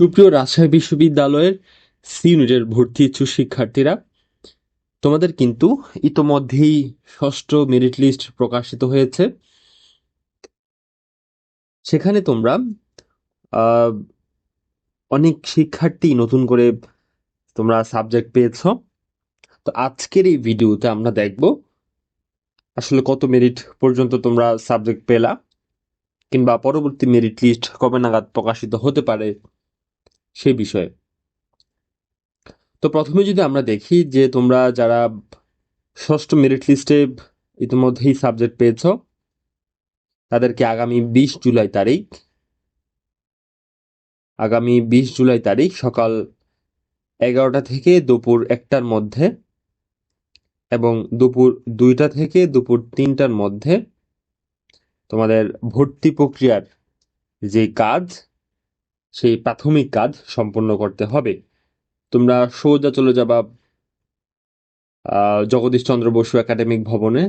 সুপ্রিয় রাজশাহী বিশ্ববিদ্যালয়ের সি ইউনিটের ভর্তি ইচ্ছুক শিক্ষার্থীরা, তোমাদের কিন্তু ইতোমধ্যেই ষষ্ঠ মেরিট লিস্ট প্রকাশিত হয়েছে। সেখানে তোমরা অনেক শিক্ষার্থী নতুন করে তোমরা সাবজেক্ট পেয়েছ। তো আজকের এই ভিডিওতে আমরা দেখব আসলে কত মেরিট পর্যন্ত তোমরা সাবজেক্ট পেলা কিংবা পরবর্তী মেরিট লিস্ট কবে নাগাদ প্রকাশিত হতে পারে সেই বিষয়ে। তো প্রথমে যদি আমরা দেখি যে তোমরা যারা ষষ্ঠ মেরিট লিস্টে ইতিমধ্যেই সাবজেক্ট পেয়েছ, তাদেরকে আগামী বিশ জুলাই তারিখ, আগামী বিশ জুলাই তারিখ সকাল এগারোটা থেকে দুপুর একটার মধ্যে এবং দুপুর দুইটা থেকে দুপুর তিনটার মধ্যে তোমাদের ভর্তি প্রক্রিয়ার যে কাজ সেই প্রাথমিক কাজ সম্পন্ন করতে হবে। তোমরা সোজা চলে যাবা আহ, জগদীশ চন্দ্র বসু একাডেমিক ভবনে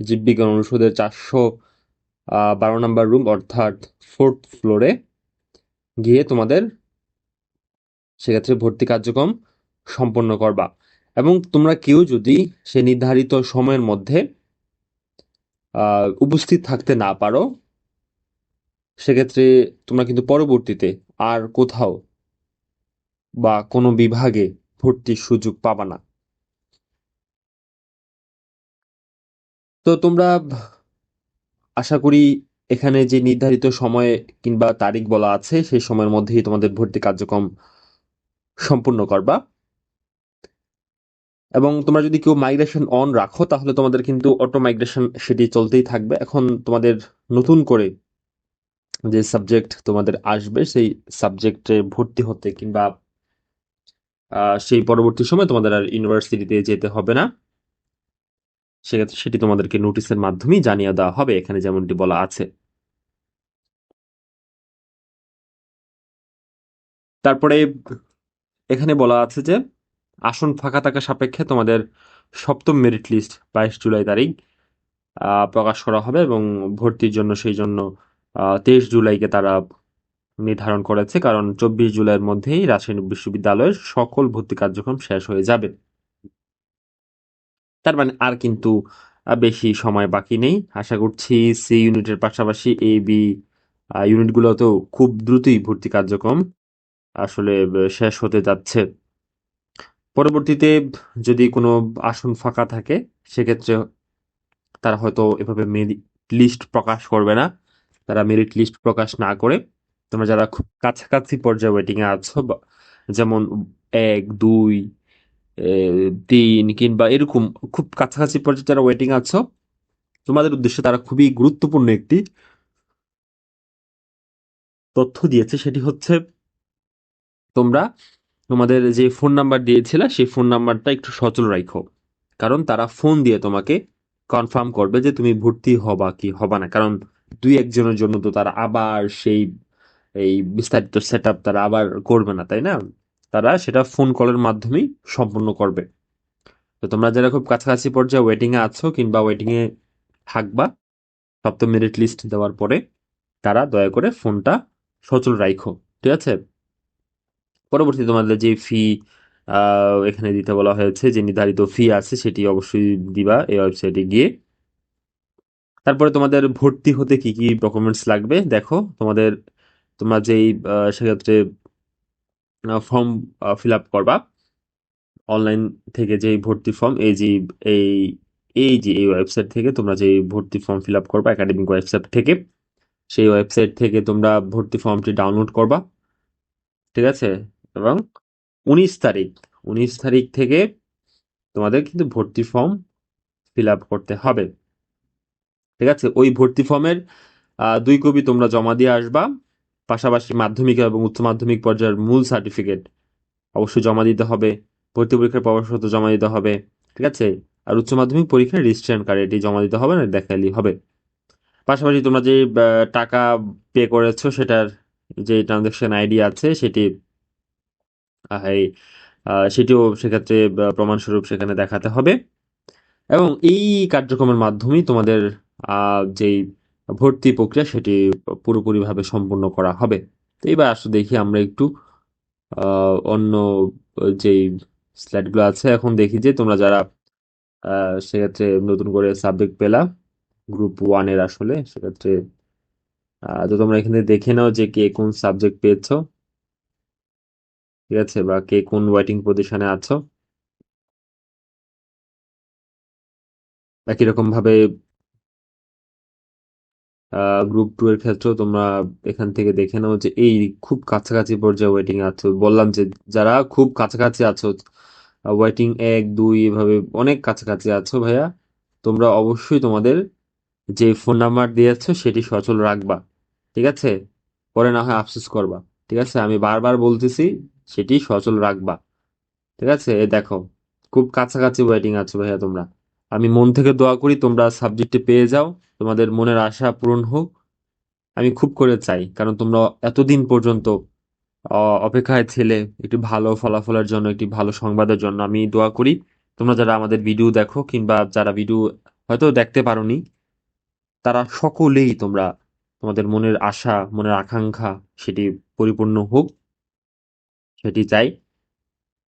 জীববিজ্ঞান অনুষদের চারশো বারো নম্বর রুম অর্থাৎ ফোর্থ ফ্লোরে। গিয়ে তোমাদের সেক্ষেত্রে ভর্তি কার্যক্রম সম্পন্ন করবা। এবং তোমরা কেউ যদি সে নির্ধারিত সময়ের মধ্যে উপস্থিত থাকতে না পারো সেক্ষেত্রে তোমরা কিন্তু পরবর্তীতে আর কোথাও বা কোনো বিভাগে ভর্তির সুযোগ পাবা না। তো তোমরা আশা করি এখানে যে নির্ধারিত সময় কিংবা তারিখ বলা আছে, সেই সময়ের মধ্যেই তোমাদের ভর্তি কার্যক্রম সম্পূর্ণ করবা। এবং তোমরা যদি কেউ মাইগ্রেশন অন রাখো, তাহলে তোমাদের কিন্তু অটো মাইগ্রেশন সেটি চলতেই থাকবে। এখন তোমাদের নতুন করে যে সাবজেক্ট তোমাদের আসবে, সেই সাবজেক্টে ভর্তি হতে কিংবা সেই পরবর্তী সময় তোমাদের আর ইউনিভার্সিটিতে যেতে হবে না। সেক্ষেত্রে সেটি তোমাদেরকে নোটিশের মাধ্যমেই জানিয়ে দেওয়া হবে, এখানে যেমনটি বলা আছে। তারপরে এখানে বলা আছে যে, আসন ফাঁকা থাকা সাপেক্ষে তোমাদের সপ্তম মেরিট লিস্ট বাইশ জুলাই তারিখ প্রকাশ করা হবে এবং ভর্তির জন্য সেই জন্য তেইশ জুলাইকে তারা নির্ধারণ করেছে, কারণ চব্বিশ জুলাইয়ের মধ্যেই রাজশাহী বিশ্ববিদ্যালয়ের সকল ভর্তি কার্যক্রম শেষ হয়ে যাবে। তার মানে আর কিন্তু বেশি সময় বাকি নেই। আশা করছি সি ইউনিটের পাশাপাশি এ, বি ইউনিটগুলোতেও খুব দ্রুতই ভর্তি কার্যক্রম আসলে শেষ হতে যাচ্ছে। পরবর্তীতে যদি কোনো আসন ফাঁকা থাকে, সেক্ষেত্রে তারা হয়তো এভাবে মেরিট লিস্ট প্রকাশ করবে না। তারা মেরিট লিস্ট প্রকাশ না করে তোমরা যারা খুব কাছাকাছি পর্যায়ে ওয়েটিংয়ে আছো যেমন এক, দুই তিন কিংবা এরকম খুব কাছাকাছি পর্যায়ে যারা ওয়েটিং আছো, তোমাদের উদ্দেশ্যে তারা খুবই গুরুত্বপূর্ণ একটি তথ্য দিয়েছে, সেটি হচ্ছে তোমরা তোমাদের যে ফোন নাম্বার দিয়েছিলে, সেই ফোন নাম্বারটা একটু সচল রাখো। কারণ তারা ফোন দিয়ে তোমাকে কনফার্ম করবে যে তুমি ভর্তি হবা কি হবা না। কারণ দুই একজনের জন্য তো তারা আবার সেই, এই বিস্তারিত সেট তারা আবার করবে না, তাই না? তারা সেটা ফোন কলের মাধ্যমেই সম্পূর্ণ করবে। তো তোমরা যারা খুব কাছাকাছি পর্যায়ে ওয়েটিং এ আছো কিংবা ওয়েটিং এ থাকবা, সপ্তম মেরিট লিস্ট দেওয়ার পরে তারা দয়া করে ফোনটা সচল রাখো ঠিক আছে? পরবর্তী তোমাদের যে ফি এখানে দিতে বলা হয়েছে, যে নির্ধারিত ফি আছে, সেটি অবশ্যই দিবা এই ওয়েবসাইটে গিয়ে। তারপরে তোমাদের ভর্তি হতে কি কি ডকুমেন্টস লাগবে? দেখো, তোমাদের, তোমরা যেই সেক্ষেত্রে ফর্ম ফিল আপ করবা। অনলাইন থেকে যেই ভর্তি ফর্ম এই যে, এই এই যে, এই ওয়েবসাইট থেকে তোমরা যে ভর্তি ফর্ম ফিল আপ করবা একাডেমিক ওয়েবসাইট থেকে, সেই ওয়েবসাইট থেকে তোমরা ভর্তি ফর্মটি ডাউনলোড করবা। ঠিক আছে? এবং উনিশ তারিখ উনিশ তারিখ থেকে তোমাদের কিন্তু ভর্তি ফর্ম ফিল আপ করতে হবে। ঠিক আছে? ওই ভর্তি ফর্মের দুই কপি তোমরা জমা দিয়ে আসবা। পাশাপাশি মাধ্যমিক এবং উচ্চ মাধ্যমিক পর্যায়ের মূল সার্টিফিকেট অবশ্যই জমা দিতে হবে। ভর্তি পরীক্ষার প্রবেশপত্র জমা দিতে হবে। ঠিক আছে? আর উচ্চ মাধ্যমিক পরীক্ষার রেজিস্ট্রেশন কার্ড এটি জমা দিতে হবে না দেখালেই হবে। পাশাপাশি তোমরা যে টাকা পে করেছ, সেটার যে ট্রানজাকশন আইডি আছে, সেটি সেটিও সেক্ষেত্রে প্রমাণস্বরূপ সেখানে দেখাতে হবে। এবং এই কার্যক্রমের মাধ্যমেই তোমাদের যেই ভর্তি প্রক্রিয়া সেটি পুরোপুরিভাবে সম্পূর্ণ করা হবে। তো এবার আসলে দেখি আমরা একটু অন্য যেই স্ল্যাটগুলো আছে, এখন দেখি যে তোমরা যারা সেক্ষেত্রে নতুন করে সাবজেক্ট পেলা, গ্রুপ ওয়ানের আসলে, সেক্ষেত্রে তো তোমরা এখানে দেখে নাও যে কে কোন সাবজেক্ট পেয়েছ। ঠিক আছে, বা কে কোন ওয়েটিং পজিশনে আছো। একই রকম ভাবে গ্রুপ টু এর ক্ষেত্রেও তোমরা এখান থেকে দেখে নাও যে এই খুব কাছাকাছি পর্যায়ে ওয়েটিং আছো। বললাম যে যারা খুব কাছাকাছি আছো ওয়েটিং এক, দুই এভাবে অনেক কাছাকাছি আছো ভাইয়া, তোমরা অবশ্যই তোমাদের যে ফোন নাম্বার দিয়েছ সেটি সচল রাখবা, ঠিক আছে? পরে না হয় আফসোস করবা, ঠিক আছে? আমি বারবার বলতেছি, সেটি সচল রাখবা, ঠিক আছে? এ দেখো, খুব কাছাকাছি ওয়েটিং আছো ভাইয়া তোমরা। আমি মন থেকে দোয়া করি তোমরা সাবজেক্টে পেয়ে যাও, তোমাদের মনের আশা পূরণ হোক। আমি খুব করে চাই, কারণ তোমরা এতদিন পর্যন্ত অপেক্ষায় ছেলে, একটি ভালো ফলাফলের জন্য, একটি ভালো সংবাদের জন্য। আমি দোয়া করি, তোমরা যারা আমাদের ভিডিও দেখো, কিংবা যারা ভিডিও হয়তো দেখতে পারোনি, তারা সকলেই তোমরা তোমাদের মনের আশা, মনের আকাঙ্ক্ষা, সেটি পরিপূর্ণ হোক, সেটি চাই।